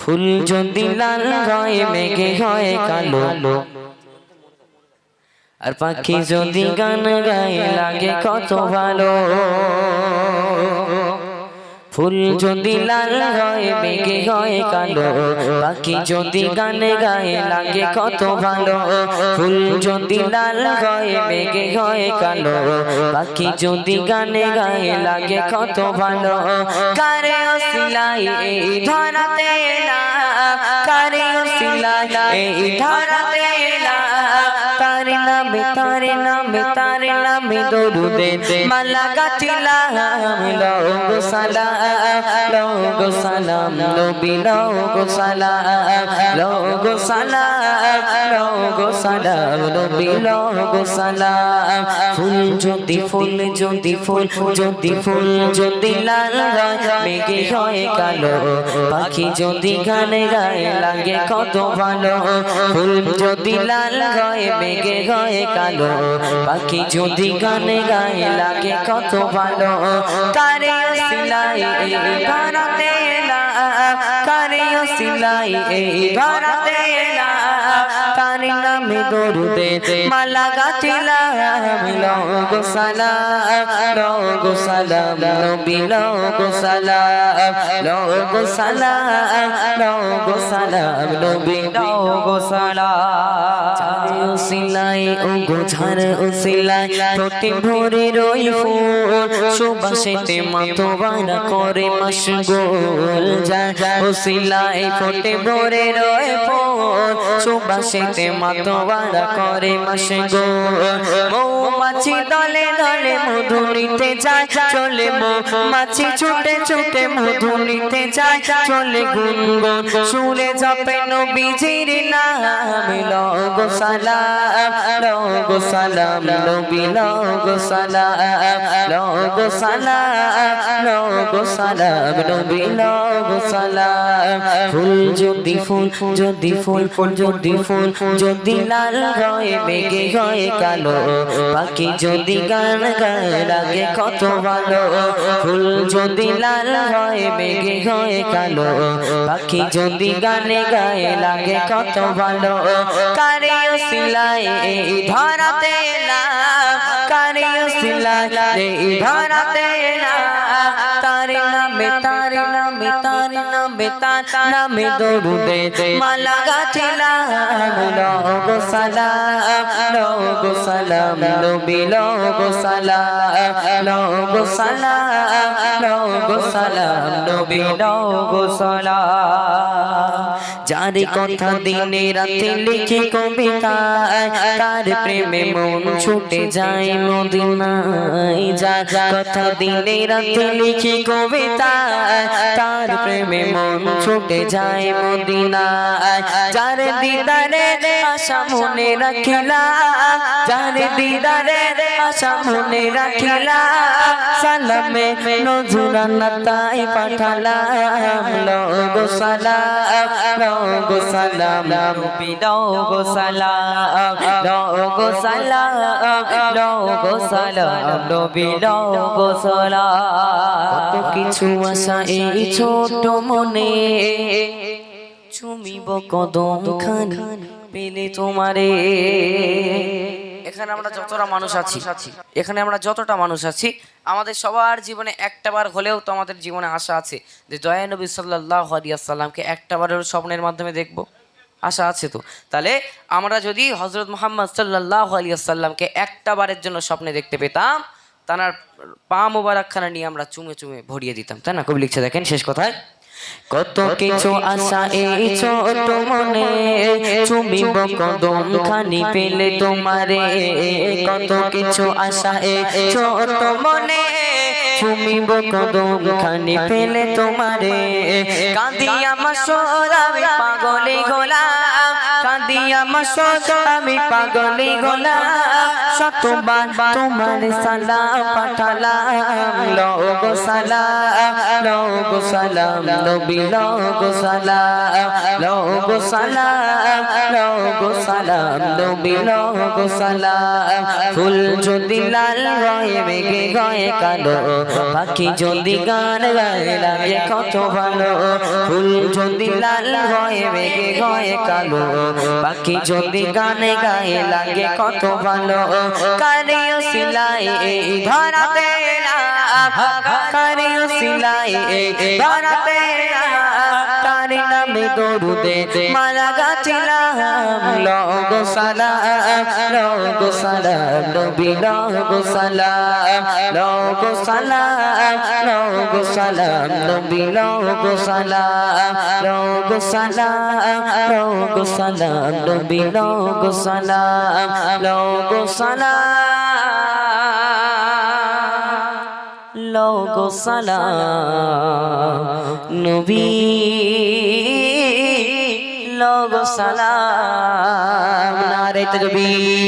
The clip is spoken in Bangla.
ফুল যদি লাল হয় মেঘে হয় কালো। আর পাখি যদি গান গায় লাগে কত ভালো। ফুল যদি লাল হয় মেঘে হয় কালো। পাখি যদি গান গায় লাগে কত ভালো। ফুল যদি লাল হয় মেঘে হয় কালো। পাখি যদি গান গায় লাগে কত ভালো। কারে অসিলাই এই ধরাতে না। কারে অসিলাই এই ধরাতে না। নামে তার নামে তার নামে দরুদে। মালা গাছিলাম লোগো সালাম লোগো সালাম, নবী লোগো সালাম লোগো সালাম লোগো সালাম, নবী লোগো সালাম। ফুল যদি ফুল যদি ফুল যদি ফুল, যদি লাল মেঘে হয় কালো, পাখি যদি গানে গায়ে, লাগে কত ভালো। ফুল যদি লাল হয় মেঘে হয় কালো পাখি যদি গানে গায়ে, লাগে কত ভালো। কারে সিলাই না। কারে সিলাই না। তার নামে দরুদে মালা গাছিলাম লোগো সালাম লোগো সালাম, নবী লোগো সালাম লোগো সিলাই ও ও সিলাই ঠোঁটে ভরে রই ফুল সুবাসেতে মাতোবারা করে মশগুল যা ঠোঁটে ভরে রই ফুল সুবাসেতে মাতোবারা করে মশগুল। মৌমাছি দলে দলে মধু নিতে যায়, চলে মৌমাছি ছুটে ছুটে মধু নিতে যায়, চলে গুনগুন সুরে জপে নবীজির নাম, লগো সালাম, লগো সালাম, নবী লগো সালাম সালাম সালাম, নবী সালাম। ফুল যদি ফুল যদি ফুল ফুল যদি ফুল, যদি লাল হয়, মেঘে হয়, কালো। পাখি যদি গান গায় লাগে কত ভালো। ফুল যদি লাল হয়, মেঘে হয়, কালো। পাখি যদি গানে গায়ে লাগে কত ভালো। কারিও সিলাই এই ধরাতে না কারিও সিলাই এই ধরাতে না তার নামে তার নামে তার নামে তার নামে দরুদে মালা গাছিলাম লোগো সালাম লোগো সালাম নবী লোগো সালাম লোগো সালাম লোগো সালাম নবী লোগো সালাম যার কথা দিনে রাতে লিখে কবিতায়, তার প্রেমে মন ছুটে যায় মদিনায়। যার কথা দিনে রাতে লিখে কবিতায় তার প্রেমে মন ছুটে যায় মদিনায়। যার দিদারে আশা মনে রাখিলা, যার দিদারে আশা মনে রাখিলা, সালামে নজরানা তাই পাঠালাম লোগো সালাম লোগো সালাম নবী লোগো সালাম লোগো সালাম লোগো সালাম লোগো সালাম। কত কিছু আশা এই ছোট মনে চুমিব কদম পেলে তোমারে। এখানে আমরা যতটা মানুষ আছি, এখানে আমরা যতটা মানুষ আছি, আমাদের সবার জীবনে একটাবার হলেও তো আমাদের জীবনে আশা আছে যে দয়ানবী সাল্লাহ একটা একটাবারের স্বপ্নের মাধ্যমে দেখব। আশা আছে তো? তাহলে আমরা যদি হজরত মোহাম্মদ সাল্লাহ আলিয়াল্লামকে একটা বারের জন্য স্বপ্নে দেখতে পেতাম তার পা মোবারকখানা নিয়ে আমরা চুমে চুমে ভরিয়ে দিতাম তাই না? কবি লিখছে দেখেন শেষ কথায়। কত কিছু আশা এই ছোট মনে চুমিব কদম খানি পেলে তোমারে। কত কিছু আশা এই ছোট মনে চুমিব কদম খানি পেলে তোমারে। কাঁদি আমার সোরাবে পাগলে গোলাম। কাঁদিয়া মাসক আমি পাগলি গোলা শতবার তোমার সালাম পাঠালাম। লোগো সালাম লোগো সালাম, নবী লোগো সালাম লোগো সালাম লোগো সালাম, নবী লোগো সালাম। ফুল যদি লাল হয়, মেঘে গয়ে কালো। পাখি যদি গান গায়ে, লাগে কত ভালো। ফুল যদি লাল হয়, মেঘে গয়ে কালো। পাখি যদি গানে গায়ে লাগে কত ভালো। কারিও সিলাই ধরাতে না কারিও সিলাই ধরাতে না তার নামে দরুদে মালা গাছিলাম লগো সালাম লগো সালাম নবী লগো সালাম লগো সালাম লগো সালাম নবী লগো সালাম লগো সালাম লগো সালাম নবী লগো সালাম সালাম সালাম নবী লগো সালাম নারে তকবীর।